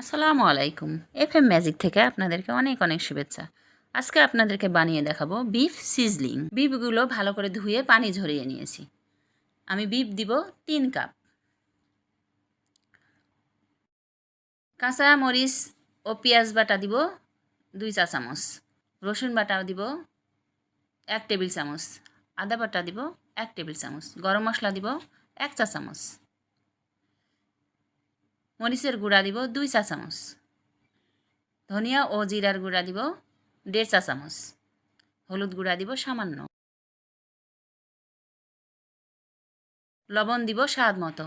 আসসালামু আলাইকুম। F M magic থেকে আপনাদেরকে অনেক অনেক শুভেচ্ছা। আজকে আপনাদেরকে বানিয়ে দেখাবো বিফ সিজলিং বিফগুলো ভালো করে ধুয়ে পানি ঝরিয়ে নিয়েছি। আমি বিফ দিব তিন কাপ কাঁচা মরিচ ও পেঁয়াজ বাটা দিব দুই চা চামচ। রসুন বাটা দিব এক টেবিল চামচ। আদা বাটা দিব এক টেবিল চামচ। গরম মশলা দিব এক চা চামচ। মরিচের গুঁড়া দিব দুই চা চামচ। ধনিয়া ও জিরার গুঁড়া দিব দেড় চা চামচ। হলুদ গুঁড়া দিব সামান্য। লবণ দিব স্বাদ মতো।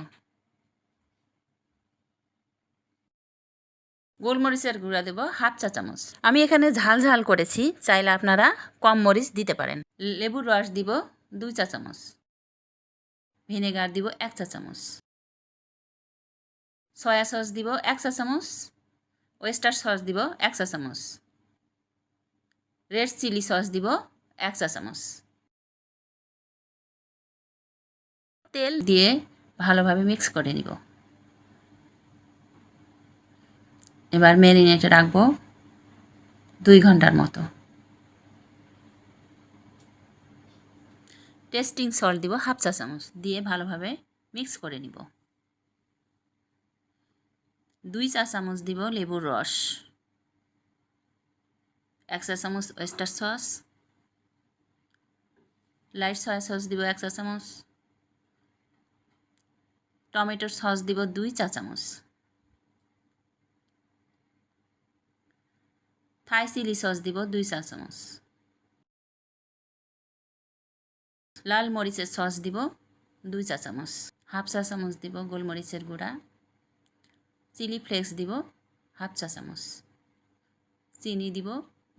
গোলমরিচের গুঁড়া দেব হাফ চা চামচ। আমি এখানে ঝাল ঝাল করেছি, চাইলে আপনারা কম মরিচ দিতে পারেন। লেবুর রস দিব দুই চা চামচ। ভিনেগার দিব এক চা চামচ। সয়া সস দিব এক চা চামচ ওয়েস্টার সস দিব এক চা চামচ। রেড চিলি সস দিব এক চা চামচ। তেল দিয়ে ভালোভাবে মিক্স করে নিব। এবার ম্যারিনেটে রাখব দুই ঘণ্টার মতো। টেস্টিং সল্ট দিব, হাফ চা চামচ দিয়ে ভালোভাবে মিক্স করে নিব। দুই চা চামচ দিব লেবুর রস এক চা চামচ oyster sauce light soy sauce দিব এক চা চামচ। টমেটোর সস দিব দুই চা চামচ। থাই চিলি সস দিব দুই চা চামচ। লাল মরিচের সস দিব দুই চা চামচ। হাফ চা চামচ দিব গোলমরিচের গুঁড়া। চিলি ফ্লেক্স দিব হাফ চা চামচ। চিনি দিব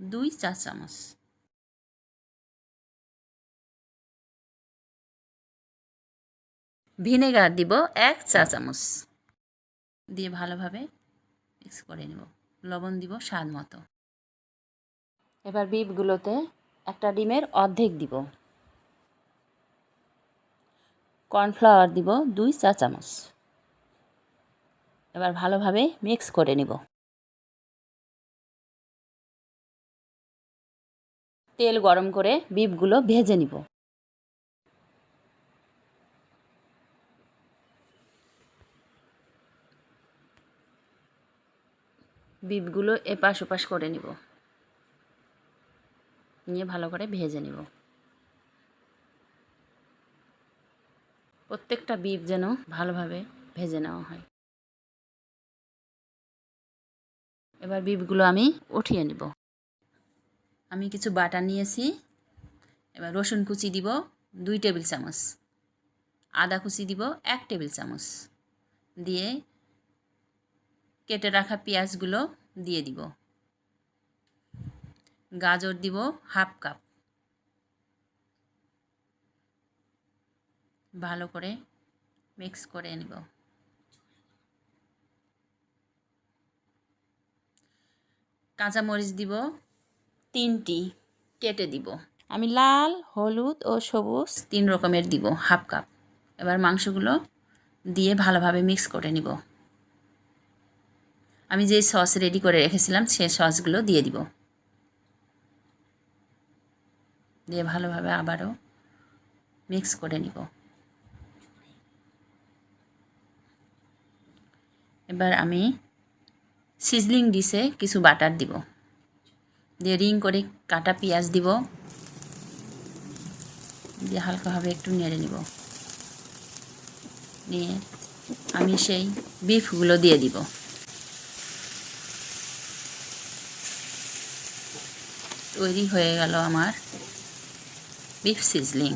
দুই চা চামচ। ভিনেগার দিব এক চা চামচ। দিয়ে ভালোভাবে মিক্স করে নেব। লবণ দিব স্বাদ মতো। এবার বিপগুলোতে একটা ডিমের অর্ধেক দিব। কর্নফ্লাওয়ার দিব দুই চা চামচ। এবার ভালোভাবে মিক্স করে নিব। তেল গরম করে বিফগুলো ভেজে নিব। বিপগুলো এপাশ ওপাশ করে নিব। নিয়ে ভালো করে ভেজে নিব। প্রত্যেকটা বিফ যেন ভালোভাবে ভেজে নেওয়া হয়। এবার বিপগুলো আমি উঠিয়ে নিব। আমি কিছু বাটা নিয়েছি। এবার রসুন কুচি দিব দুই টেবিল চামচ। আদা কুচি দিব এক টেবিল চামচ। দিয়ে কেটে রাখা পেঁয়াজগুলো দিয়ে দিব। গাজর দিব হাফ কাপ। ভালো করে মিক্স করে নেব। কাঁচামরিচ দিব। তিনটি কেটে দিব। আমি লাল, হলুদ ও সবুজ তিন রকমের দিব, হাফ কাপ। এবার মাংসগুলো দিয়ে ভালোভাবে মিক্স করে নিব। আমি যে সস রেডি করে রেখেছিলাম, সে সসগুলো দিয়ে দিব। দিয়ে ভালোভাবে আবারও মিক্স করে নিব। এবার আমি সিজলিং ডিশে কিছু বাটার দিব। দিয়ে রিং করে কাটা পেঁয়াজ দিব। দিয়ে হালকাভাবে একটু নেড়ে নিব। নিয়ে আমি সেই বিফগুলো দিয়ে দিব। তৈরি হয়ে গেল আমার বিফ সিজলিং।